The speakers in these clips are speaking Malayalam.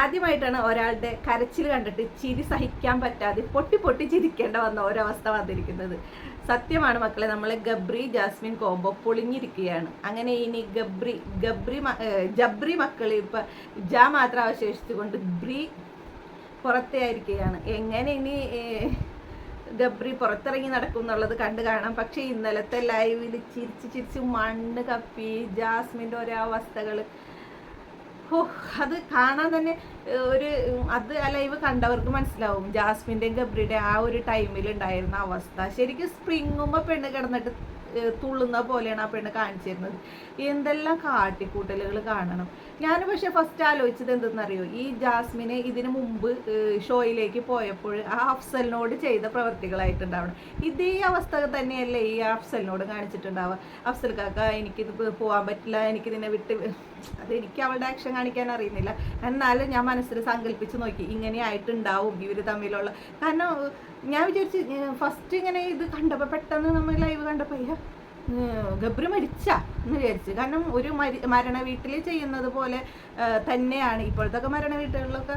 ആദ്യമായിട്ടാണ് ഒരാളുടെ കരച്ചിൽ കണ്ടിട്ട് ചിരി സഹിക്കാൻ പറ്റാതെ പൊട്ടി പൊട്ടി ചിരിക്കേണ്ട വന്ന ഒരവസ്ഥ വന്നിരിക്കുന്നത്. സത്യമാണ് മക്കളെ നമ്മളെ ഗബ്രി ജാസ്മിൻ കോംബോ പൊളിഞ്ഞിരിക്കുകയാണ്. അങ്ങനെ ഇനി ഗബ്രി ഗബ്രി ജബ്രി മക്കൾ ഇപ്പം ജ മാത്രം അവശേഷിച്ചുകൊണ്ട് ബ്രി പുറത്തെയായിരിക്കുകയാണ് എങ്ങനെ ഇനി ഗബ്രി പുറത്തിറങ്ങി നടക്കും എന്നുള്ളത് കണ്ടു കാണാം. പക്ഷേ ഇന്നലത്തെ ലൈവിൽ ചിരിച്ച് ചിരിച്ച് മണ്ണ് കപ്പി ജാസ്മിന്റെ ഓരോ അവസ്ഥകൾ ഓ അത് കാണാൻ തന്നെ ഒരു അത് ആ ലൈവ് കണ്ടവർക്ക് മനസ്സിലാവും. ജാസ്മിന്റെയും ഗബ്രിയുടെ ആ ഒരു ടൈമിൽ ഉണ്ടായിരുന്ന അവസ്ഥ. ശരിക്കും സ്പ്രിങ്ങുമ്പോൾ പെണ്ണ് കിടന്നിട്ട് തുള്ളുന്ന പോലെയാണ് ആ പെണ്ണ് കാണിച്ചിരുന്നത്. എന്തെല്ലാം കാട്ടിക്കൂട്ടലുകൾ കാണണം. ഞാൻ പക്ഷെ ഫസ്റ്റ് ആലോചിച്ചത് എന്തെന്നറിയോ? ഈ ജാസ്മിനെ ഇതിനു മുമ്പ് ഷോയിലേക്ക് പോയപ്പോൾ ആ അഫ്സലിനോട് ചെയ്ത പ്രവർത്തികളായിട്ടുണ്ടാവണം. ഇതേ അവസ്ഥ തന്നെയല്ലേ ഈ അഫ്സലിനോട് കാണിച്ചിട്ടുണ്ടാവുക. അഫ്സൽ കാക്ക എനിക്ക് പോകാൻ പറ്റില്ല എനിക്കിതിനെ വിട്ട് അത് എനിക്ക് അവളുടെ ആക്ഷൻ കാണിക്കാൻ അറിയുന്നില്ല. എന്നാലും ഞാൻ മനസ്സിൽ സങ്കല്പിച്ച് നോക്കി. ഇങ്ങനെ ആയിട്ടുണ്ടാവും തമ്മിലുള്ള. കാരണം ഞാൻ വിചാരിച്ചു ഫസ്റ്റ് ഇങ്ങനെ ഇത് കണ്ടപ്പോൾ പെട്ടെന്ന് നമ്മൾ ലൈവ് കണ്ടപ്പോൾ ഗബ്രി മരിച്ച എന്ന് വിചാരിച്ചു. കാരണം ഒരു മരി മരണ വീട്ടിൽ ചെയ്യുന്നത് പോലെ തന്നെയാണ്. ഇപ്പോഴത്തെ മരണ വീട്ടുകളിലൊക്കെ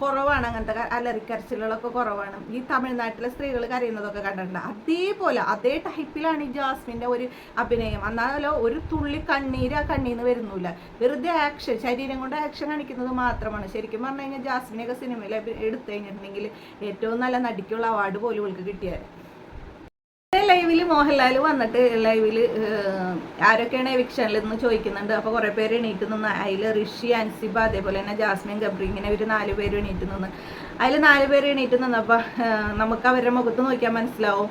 കുറവാണ് അങ്ങനത്തെ അലറിക്കരച്ചിലുകളൊക്കെ കുറവാണ്. ഈ തമിഴ്നാട്ടിലെ സ്ത്രീകൾ കരയുന്നതൊക്കെ കണ്ടിട്ടുണ്ട്. അതേപോലെ അതേ ടൈപ്പിലാണ് ഈ ജാസ്മിന്റെ ഒരു അഭിനയം. എന്നാലോ ഒരു തുള്ളി കണ്ണീര് ആ കണ്ണീന്ന് വരുന്നില്ല. വെറുതെ ആക്ഷൻ ശരീരം കൊണ്ട് ആക്ഷൻ കാണിക്കുന്നത് മാത്രമാണ്. ശരിക്കും പറഞ്ഞു കഴിഞ്ഞാൽ ജാസ്മിനെയൊക്കെ സിനിമയിൽ എടുത്തു കഴിഞ്ഞിട്ടുണ്ടെങ്കിൽ ഏറ്റവും നല്ല നടിക്കുള്ള അവാർഡ് പോലും ഇവൾക്ക് കിട്ടിയത് ലൈവിൽ മോഹൻലാൽ വന്നിട്ട് ലൈവിൽ ആരൊക്കെയാണ് എവിക്ഷനിൽ നിന്ന് ചോദിക്കുന്നുണ്ട്. അപ്പോൾ കുറേ പേര് എണീറ്റ് നിന്ന്. അതിൽ ഋഷി അൻസിബ അതേപോലെ തന്നെ ജാസ്മിൻ ഗബ്രി ഇങ്ങനെ ഒരു നാല് പേര് എണീറ്റ് നിന്ന്. അതിൽ നാല് പേര് എണീറ്റ് നിന്നപ്പോൾ നമുക്ക് അവരുടെ മുഖത്ത് നോക്കിയാൽ മനസ്സിലാവും.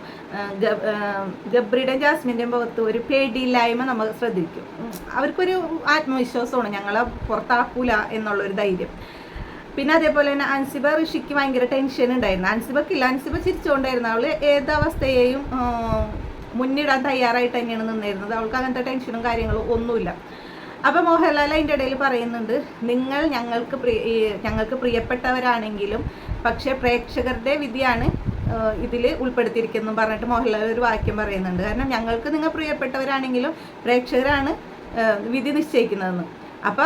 ഗബ്രിയുടെ ജാസ്മിന്റെയും മുഖത്ത് ഒരു പേടിയില്ലായ്മ നമ്മൾ ശ്രദ്ധിക്കും. അവർക്കൊരു ആത്മവിശ്വാസമാണ്. ഞങ്ങളെ പുറത്താക്കൂല എന്നുള്ളൊരു ധൈര്യം. പിന്നെ അതേപോലെ തന്നെ അൻസിബ ഋഷിക്ക് ഭയങ്കര ടെൻഷൻ ഉണ്ടായിരുന്നു. അൻസിബക്കില്ല. അൻസിബ ചിരിച്ചുകൊണ്ടായിരുന്നു അവൾ ഏതവസ്ഥയെയും മുന്നിടാൻ തയ്യാറായിട്ട് തന്നെയാണ് നിന്നിരുന്നത്. അവൾക്ക് അങ്ങനത്തെ ടെൻഷനും കാര്യങ്ങളും ഒന്നുമില്ല. അപ്പോൾ മോഹൻലാൽ അതിന്റെ ഇടയിൽ പറയുന്നുണ്ട് നിങ്ങൾ ഞങ്ങൾക്ക് പ്രിയ ഞങ്ങൾക്ക് പ്രിയപ്പെട്ടവരാണെങ്കിലും പക്ഷേ പ്രേക്ഷകരുടെ വിധിയാണ് ഇതിൽ ഉൾപ്പെടുത്തിയിരിക്കുന്നു പറഞ്ഞിട്ട് മോഹൻലാൽ ഒരു വാക്യം പറയുന്നുണ്ട്. കാരണം ഞങ്ങൾക്ക് നിങ്ങൾ പ്രിയപ്പെട്ടവരാണെങ്കിലും പ്രേക്ഷകരാണ് വിധി നിശ്ചയിക്കുന്നതെന്ന്. അപ്പൊ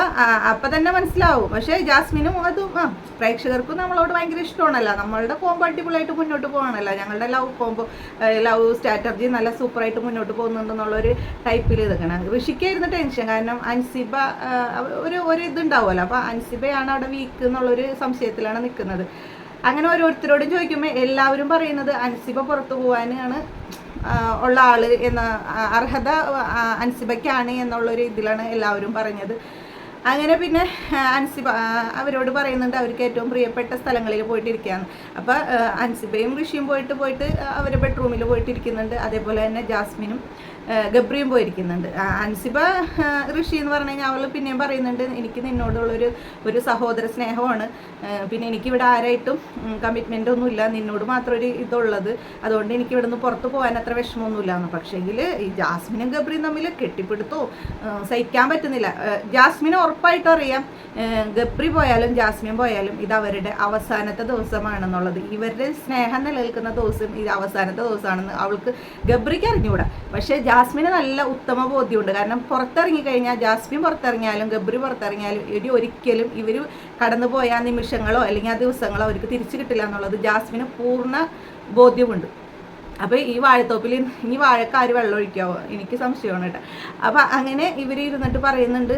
അപ്പൊ തന്നെ മനസ്സിലാവും. പക്ഷെ ജാസ്മിനും അതും ആ പ്രേക്ഷകർക്കും നമ്മളോട് ഭയങ്കര ഇഷ്ടമാണല്ലോ. നമ്മളുടെ കോമ്പോ അടിപൊളിയായിട്ട് മുന്നോട്ട് പോകണമല്ലോ ഞങ്ങളുടെ ലവ് കോമ്പോ ലവ് സ്ട്രാറ്റജി നല്ല സൂപ്പർ ആയിട്ട് മുന്നോട്ട് പോകുന്നുണ്ടെന്നുള്ളൊരു ടൈപ്പിൽ ഇതൊക്കെയാണ്. ഋഷിക്കായിരുന്നു ടെൻഷൻ കാരണം അൻസിബ ഒരു ഒരു ഇതുണ്ടാവുമല്ലോ. അപ്പൊ അൻസിബയാണ് അവിടെ വീക്ക് എന്നുള്ളൊരു സംശയത്തിലാണ് നിൽക്കുന്നത്. അങ്ങനെ ഓരോരുത്തരോടും ചോദിക്കുമ്പോൾ എല്ലാവരും പറയുന്നത് അൻസിബ പുറത്തു പോകാനാണ് ഉള്ള ആൾ എന്ന അർഹത അൻസിബയ്ക്കാണ് എന്നുള്ളൊരു ഇതിലാണ് എല്ലാവരും പറഞ്ഞത്. അങ്ങനെ പിന്നെ അൻസിബ അവരോട് പറയുന്നുണ്ട് അവർക്ക് ഏറ്റവും പ്രിയപ്പെട്ട സ്ഥലങ്ങളിൽ പോയിട്ടിരിക്കുകയാണ് അപ്പോൾ അൻസിബയും ഋഷിയും പോയിട്ട് പോയിട്ട് അവരുടെ ബെഡ്റൂമിൽ പോയിട്ടിരിക്കുന്നുണ്ട്. അതേപോലെ തന്നെ ജാസ്മിനും ഗബ്രിയും പോയിരിക്കുന്നുണ്ട്. അൻസിബ ഋഷി എന്ന് പറഞ്ഞു കഴിഞ്ഞാൽ അവൾ പിന്നെയും പറയുന്നുണ്ട് എനിക്ക് നിന്നോടുള്ളൊരു ഒരു സഹോദര സ്നേഹമാണ്. പിന്നെ എനിക്കിവിടെ ആരായിട്ടും കമ്മിറ്റ്മെന്റ് ഒന്നുമില്ല നിന്നോട് മാത്രം ഒരു ഇതുള്ളത്. അതുകൊണ്ട് എനിക്ക് ഇവിടെ നിന്ന് പുറത്ത് പോകാൻ അത്ര വിഷമമൊന്നുമില്ല എന്ന് പക്ഷേങ്കിൽ ഈ ജാസ്മിനും ഗബ്രിയും തമ്മിൽ കെട്ടിപ്പിടുത്തോ സഹിക്കാൻ പറ്റുന്നില്ല. ജാസ്മിന് ഉറപ്പായിട്ടും അറിയാം ഗപ്രി പോയാലും ജാസ്മിൻ പോയാലും ഇത് അവരുടെ അവസാനത്തെ ദിവസമാണെന്നുള്ളത്. ഇവരുടെ സ്നേഹം നിലനിൽക്കുന്ന ദിവസം ഇത് അവസാനത്തെ ദിവസമാണെന്ന് അവൾക്ക് ഗബ്രിക്ക് അറിഞ്ഞുകൂടാ. പക്ഷേ ജാസ്മിന് നല്ല ഉത്തമ ബോധ്യമുണ്ട്. കാരണം പുറത്തിറങ്ങി കഴിഞ്ഞാൽ ജാസ്മിൻ പുറത്തിറങ്ങിയാലും ഗബ്രി പുറത്തിറങ്ങിയാലും ഇവർ ഒരിക്കലും ഇവർ കടന്നുപോയ നിമിഷങ്ങളോ അല്ലെങ്കിൽ ആ ദിവസങ്ങളോ അവർക്ക് തിരിച്ചു കിട്ടില്ല എന്നുള്ളത് ജാസ്മിന് പൂർണ ബോധ്യമുണ്ട്. അപ്പോൾ ഈ വാഴത്തോപ്പിൽ ഇനി വാഴക്കാര് വെള്ളം ഒഴിക്കാവോ? എനിക്ക് സംശയമാണ് കേട്ടോ. അപ്പോൾ അങ്ങനെ ഇവർ ഇരുന്നിട്ട് പറയുന്നുണ്ട്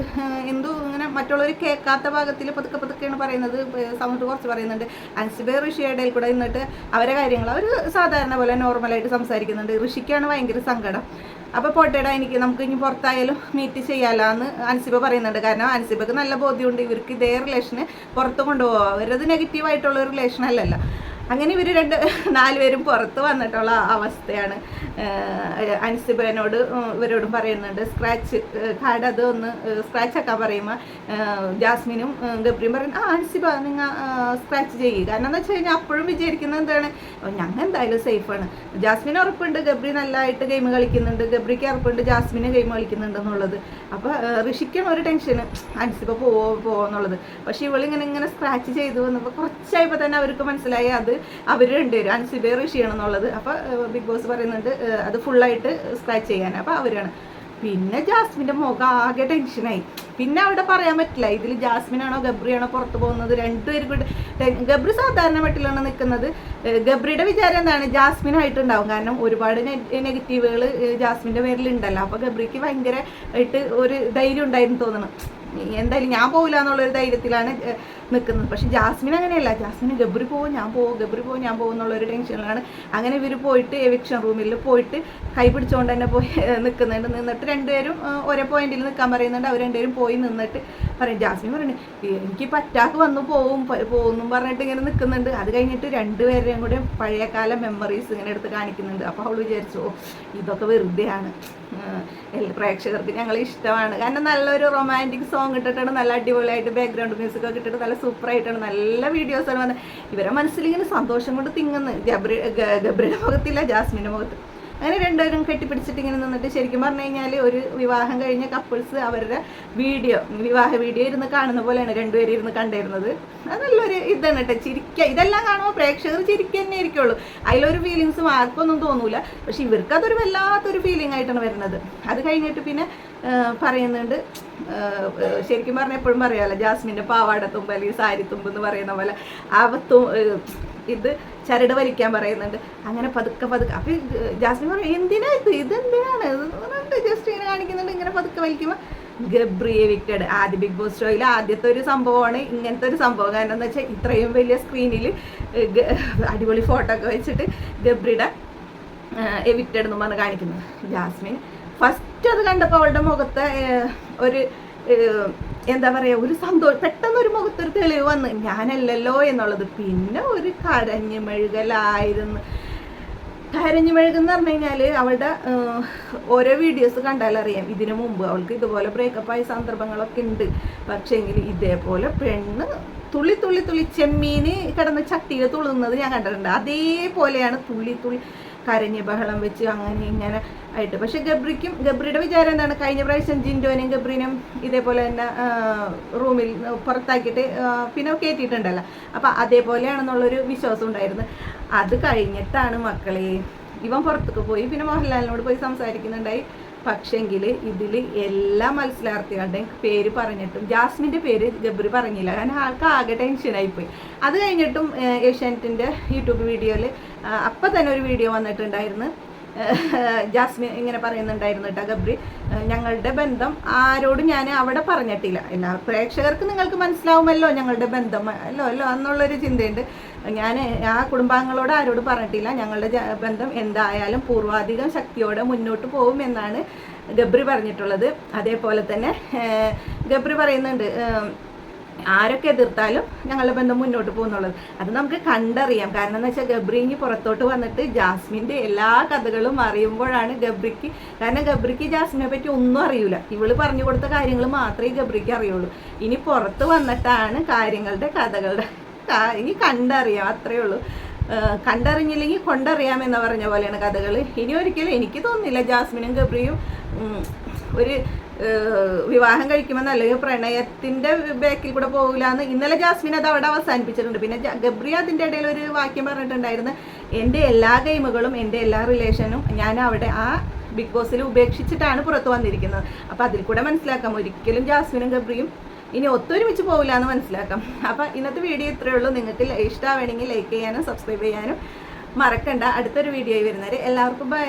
എന്തോ ഇങ്ങനെ മറ്റുള്ളവർ കേൾക്കാത്ത ഭാഗത്തിൽ പതുക്കെ പതുക്കെയാണ് പറയുന്നത് സൗണ്ട് കുറച്ച് പറയുന്നുണ്ട്. അൻസിബെ ഋഷിയുടെ കൂടെ നിന്നിട്ട് അവരെ കാര്യങ്ങൾ അവർ സാധാരണ പോലെ നോർമലായിട്ട് സംസാരിക്കുന്നുണ്ട്. ഋഷിക്കാണ് ഭയങ്കര സങ്കടം. അപ്പോൾ പോട്ടേടാ എനിക്ക് നമുക്ക് ഇനി പുറത്തായാലും മീറ്റ് ചെയ്യാലോ എന്ന് അൻസിബ പറയുന്നുണ്ട്. കാരണം അൻസിബക്ക് നല്ല ബോധ്യമുണ്ട്. ഇവർക്ക് ഇതേ റിലേഷന് പുറത്ത് കൊണ്ടുപോകാം അവരത് നെഗറ്റീവായിട്ടുള്ള റിലേഷൻ അല്ലല്ലോ. അങ്ങനെ ഇവർ രണ്ട് നാലുപേരും പുറത്ത് വന്നിട്ടുള്ള അവസ്ഥയാണ്. അൻസിബനോട് ഇവരോടും പറയുന്നുണ്ട് സ്ക്രാച്ച് കാർഡ് അത് ഒന്ന് സ്ക്രാച്ച് ആക്കാൻ പറയുമ്പോൾ ജാസ്മിനും ഗബ്രിയും പറയുന്നു ആ അൻസിബ നിങ്ങൾ സ്ക്രാച്ച് ചെയ്യുക കാരണം എന്ന് വെച്ച് കഴിഞ്ഞാൽ അപ്പോഴും വിചാരിക്കുന്നത് എന്താണ് ഞങ്ങൾ എന്തായാലും സേഫാണ് ജാസ്മിൻ ഉറപ്പുണ്ട് ഗബ്രി നല്ലതായിട്ട് ഗെയിം കളിക്കുന്നുണ്ട് ഗബ്രിക്ക് ഉറപ്പുണ്ട് ജാസ്മിന് ഗെയിം കളിക്കുന്നുണ്ട് എന്നുള്ളത്. അപ്പോൾ ഋഷിക്കാണ് ഒരു ടെൻഷന് അൻസിബ പോവോ പോവോ എന്നുള്ളത് പക്ഷേ ഇവളിങ്ങനെ ഇങ്ങനെ സ്ക്രാച്ച് ചെയ്തു വന്നപ്പോൾ കുറച്ചായപ്പോൾ തന്നെ അവർക്ക് മനസ്സിലായി അത് അവർ രണ്ടുപേരും അൻസിബെ ഋഷിയാണെന്നുള്ളത് അപ്പോൾ ബിഗ് ബോസ് പറയുന്നുണ്ട് അത് ഫുള്ളായിട്ട് സ്ക്രാച്ച് ചെയ്യാൻ. അപ്പോൾ അവരാണ്. പിന്നെ ജാസ്മിന്റെ മുഖം ആകെ ടെൻഷനായി പിന്നെ അവിടെ പറയാൻ പറ്റില്ല. ഇതിൽ ജാസ്മിനാണോ ഗബ്രിയാണോ പുറത്ത് പോകുന്നത്? രണ്ടുപേരും കൂടെ ഗബ്രി സാധാരണ മട്ടിലാണ് നിൽക്കുന്നത്. ഗബ്രിയുടെ വിചാരം എന്താണ്? ജാസ്മിനായിട്ടുണ്ടാവും. കാരണം ഒരുപാട് നെഗറ്റീവുകൾ ജാസ്മിന്റെ പേരിൽ ഉണ്ടല്ലോ അപ്പോൾ ഗബ്രിക്ക് ഭയങ്കര ആയിട്ട് ഒരു ധൈര്യം ഉണ്ടായിരുന്നു തോന്നണം. എന്തായാലും ഞാൻ പോകില്ല എന്നുള്ളൊരു ധൈര്യത്തിലാണ് നിൽക്കുന്നത് പക്ഷെ ജാസ്മിൻ അങ്ങനെയല്ല. ജാസ്മിൻ ഗബ്രി പോകും ഞാൻ പോകും ഗബ്രി പോകും ഞാൻ പോകും എന്നുള്ളൊരു ടെൻഷനിലാണ്. അങ്ങനെ ഇവർ പോയിട്ട് എവിക്ഷൻ റൂമിൽ പോയിട്ട് കൈ പിടിച്ചുകൊണ്ട് തന്നെ പോയി നിൽക്കുന്നുണ്ട് നിന്നിട്ട് രണ്ടുപേരും ഒരേ പോയിന്റിൽ നിൽക്കാൻ പറയുന്നുണ്ട്. അവർ രണ്ടുപേരും പോയി നിന്നിട്ട് പറയും ജാസ്മിൻ പറയുന്നത് എനിക്ക് പറ്റാക്ക് വന്നു പോവും പോകുന്നു പറഞ്ഞിട്ട് ഇങ്ങനെ നിൽക്കുന്നുണ്ട് അത് കഴിഞ്ഞിട്ട് രണ്ടുപേരുടെയും കൂടെ പഴയകാല മെമ്മറീസ് ഇങ്ങനെ എടുത്ത് കാണിക്കുന്നുണ്ട്. അപ്പോൾ അവൾ വിചാരിച്ചു ഓ ഇതൊക്കെ വെറുതെയാണ്. പ്രേക്ഷകർക്ക് ഞങ്ങൾ ഇഷ്ടമാണ്. കാരണം നല്ലൊരു റൊമാന്റിക് സോങ് ഇട്ടിട്ടാണ് നല്ല അടിപൊളിയായിട്ട് ബാക്ക്ഗ്രൗണ്ട് മ്യൂസിക് ഒക്കെ ഇട്ടിട്ട് നല്ല സൂപ്പറായിട്ടാണ് നല്ല വീഡിയോസാണ് വന്നത് ഇവരെ മനസ്സിലിങ്ങനെ സന്തോഷം കൊണ്ട് തിങ്ങുന്നത് ഗബ്രി ഗബ്രിയുടെ മുഖത്തില്ല ജാസ്മിന്റെ മുഖത്ത്. അങ്ങനെ രണ്ടുപേരും കെട്ടിപ്പിടിച്ചിട്ട് ഇങ്ങനെ നിന്നിട്ട് ശരിക്കും പറഞ്ഞു കഴിഞ്ഞാൽ ഒരു വിവാഹം കഴിഞ്ഞ കപ്പിൾസ് അവരുടെ വീഡിയോ വിവാഹ വീഡിയോ ഇരുന്ന് കാണുന്ന പോലെയാണ് രണ്ടുപേരും ഇരുന്ന് കണ്ടിരുന്നത്. അത് നല്ലൊരു ഇതാണ് കേട്ടോ. ചിരിക്കുക ഇതെല്ലാം കാണുമ്പോൾ പ്രേക്ഷകർ ചിരിക്കുക തന്നെ ഇരിക്കുള്ളൂ അതിലൊരു ഫീലിങ്സ് ആർക്കൊന്നും തോന്നൂല. പക്ഷെ ഇവർക്ക് അതൊരു വല്ലാത്തൊരു ഫീലിംഗ് ആയിട്ടാണ് വരുന്നത്. അത് കഴിഞ്ഞിട്ട് പിന്നെ പറയുന്നുണ്ട് ശരിക്കും പറഞ്ഞാൽ എപ്പോഴും പറയാമല്ലോ ജാസ്മിന്റെ പാവാട തുമ്പ് അല്ലെങ്കിൽ സാരി തുമ്പ് എന്ന് പറയുന്ന പോലെ ആ ഇത് ചരട് വലിക്കാൻ പറയുന്നുണ്ട്. അങ്ങനെ പതുക്കെ പതുക്കെ. അപ്പം ജാസ്മിൻ പറയും എന്തിനാ ഇത്? ഇതെന്തിനാണ്? ജസ്റ്റ് ഇങ്ങനെ കാണിക്കുന്നുണ്ട് ഇങ്ങനെ പതുക്കെ വലിക്കുമ്പോൾ ഗബ്രിയ വിക്ടഡ് ആദ്യ ബിഗ് ബോസ് ഷോയിൽ ആദ്യത്തെ ഒരു സംഭവമാണ് ഇങ്ങനത്തെ ഒരു സംഭവം. കാരണം എന്താ വെച്ചാൽ ഇത്രയും വലിയ സ്ക്രീനിൽ അടിപൊളി ഫോട്ടോ ഒക്കെ വെച്ചിട്ട് ഗബ്രിയുടെ എവിക്റ്റഡ് എന്ന് പറഞ്ഞ് കാണിക്കുന്നത്. ജാസ്മിൻ ഫസ്റ്റ് അത് കണ്ടപ്പോൾ അവളുടെ മുഖത്തെ ഒരു എന്താ പറയുക ഒരു സന്തോഷം. പെട്ടെന്ന് ഒരു മുഖത്തൊരു തെളിവ് വന്ന് ഞാനല്ലല്ലോ എന്നുള്ളത്. പിന്നെ ഒരു കരഞ്ഞു മെഴുകലായിരുന്നു. കരഞ്ഞു മെഴുകെന്ന് പറഞ്ഞു കഴിഞ്ഞാൽ അവളുടെ ഓരോ വീഡിയോസ് കണ്ടാലറിയാം ഇതിനു മുമ്പ് അവൾക്ക് ഇതുപോലെ ബ്രേക്കപ്പ് ആയ സന്ദർഭങ്ങളൊക്കെ ഉണ്ട്. പക്ഷേങ്കിൽ ഇതേപോലെ പെണ്ണ് തുള്ളി തുള്ളി തുള്ളി ചെമ്മീന് കിടന്ന് ചട്ടിയിൽ തുള്ളുന്നത് ഞാൻ കണ്ടിട്ടുണ്ട്. അതേപോലെയാണ് തുള്ളി തുള്ളി കരഞ്ഞ് ബഹളം വെച്ച് അങ്ങനെ ഇങ്ങനെ ആയിട്ട്. പക്ഷെ ഗബ്രിക്കും ഗബ്രിയുടെ വിചാരം എന്താണ്? കഴിഞ്ഞ പ്രാവശ്യം ജിൻഡോനെയും ഗബ്രിനും ഇതേപോലെ തന്നെ റൂമിൽ പുറത്താക്കിയിട്ട് പിന്നെ കയറ്റിയിട്ടുണ്ടല്ലോ അപ്പം അതേപോലെയാണെന്നുള്ളൊരു വിശ്വാസം ഉണ്ടായിരുന്നു. അത് കഴിഞ്ഞിട്ടാണ് മക്കളെ ഇവൻ പുറത്തേക്ക് പോയി. പിന്നെ മോഹൻലാലിനോട് പോയി സംസാരിക്കുന്നുണ്ടായി. പക്ഷെങ്കിൽ ഇതിൽ എല്ലാ മത്സരാർത്ഥികളുടെയും പേര് പറഞ്ഞിട്ടും ജാസ്മിന്റെ പേര് ഗബ്രി പറഞ്ഞില്ല. കാരണം ആൾക്ക് ആകെ ടെൻഷനായിപ്പോയി അത് കഴിഞ്ഞിട്ടും ഏഷ്യാനെറ്റിന്റെ യൂട്യൂബ് വീഡിയോയിൽ അപ്പം തന്നെ ഒരു വീഡിയോ വന്നിട്ടുണ്ടായിരുന്നു. ജാസ്മിൻ ഇങ്ങനെ പറയുന്നുണ്ടായിരുന്നു കേട്ടോ ഗബ്രി. ഞങ്ങളുടെ ബന്ധം ആരോടും ഞാൻ അവിടെ പറഞ്ഞിട്ടില്ല. എല്ലാ പ്രേക്ഷകർക്ക് നിങ്ങൾക്ക് മനസ്സിലാവുമല്ലോ ഞങ്ങളുടെ ബന്ധം. അല്ലോ അല്ലോ എന്നുള്ളൊരു ചിന്തയുണ്ട്. ഞാൻ ആ കുടുംബാംഗങ്ങളോട് ആരോട് പറഞ്ഞിട്ടില്ല. ഞങ്ങളുടെ ബന്ധം എന്തായാലും പൂർവാധികം ശക്തിയോടെ മുന്നോട്ട് പോകും എന്നാണ് ഗബ്രി പറഞ്ഞിട്ടുള്ളത്. അതേപോലെ തന്നെ ഗബ്രി പറയുന്നുണ്ട് ആരൊക്കെ എതിർത്താലും ഞങ്ങളുടെ ബന്ധം മുന്നോട്ട് പോകുന്നുള്ളത്. അത് നമുക്ക് കണ്ടറിയാം. കാരണം എന്ന് വെച്ചാൽ ഗബ്രി പുറത്തോട്ട് വന്നിട്ട് ജാസ്മിന്റെ എല്ലാ കഥകളും അറിയുമ്പോഴാണ് ഗബ്രിക്ക് കാരണം ഗബ്രിക്ക് ജാസ്മിനെ പറ്റി ഒന്നും അറിയൂല. ഇവൾ പറഞ്ഞു കൊടുത്ത കാര്യങ്ങൾ മാത്രമേ ഗബ്രിക്ക് അറിയുള്ളൂ. ഇനി പുറത്ത് വന്നിട്ടാണ് കാര്യങ്ങളുടെ കഥകളുടെ ഇനി കണ്ടറിയാം. അത്രയേ ഉള്ളൂ. കണ്ടറിഞ്ഞില്ലെങ്കിൽ കൊണ്ടറിയാം എന്ന് പറഞ്ഞ പോലെയാണ് കഥകൾ ഇനി ഒരിക്കലും എനിക്ക് തോന്നുന്നില്ല ജാസ്മിനും ഗബ്രിയും ഒരു വിവാഹം കഴിക്കുമെന്ന് അല്ലെങ്കിൽ പ്രണയത്തിന്റെ ബാക്കിൽ കൂടെ പോകില്ല എന്ന് ഇന്നലെ ജാസ്മിൻ അത് അവിടെ അവസാനിപ്പിച്ചിട്ടുണ്ട്. പിന്നെ ഗബ്രിയ ഗബ്രി അതിന്റെ ഇടയിൽ ഒരു വാക്യം പറഞ്ഞിട്ടുണ്ടായിരുന്നു. എന്റെ എല്ലാ ഗെയിമുകളും എന്റെ എല്ലാ റിലേഷനും ഞാൻ അവിടെ ആ ബിഗ് ബോസിൽ ഉപേക്ഷിച്ചിട്ടാണ് പുറത്തു വന്നിരിക്കുന്നത്. അപ്പോൾ അതിൽ കൂടെ മനസ്സിലാക്കാം. ഒരിക്കലും ജാസ്മിനും ഗബ്രിയും ഇനി ഒത്തൊരുമിച്ച് പോകില്ല എന്ന് മനസ്സിലാക്കാം. അപ്പോൾ ഇന്നത്തെ വീഡിയോ ഇത്രയേ ഉള്ളൂ. നിങ്ങൾക്ക് ഇഷ്ടമാണെങ്കിൽ ലൈക്ക് ചെയ്യാനും സബ്സ്ക്രൈബ് ചെയ്യാനും മറക്കണ്ട. അടുത്തൊരു വീഡിയോ വരുന്നവരെ എല്ലാവർക്കും ബൈ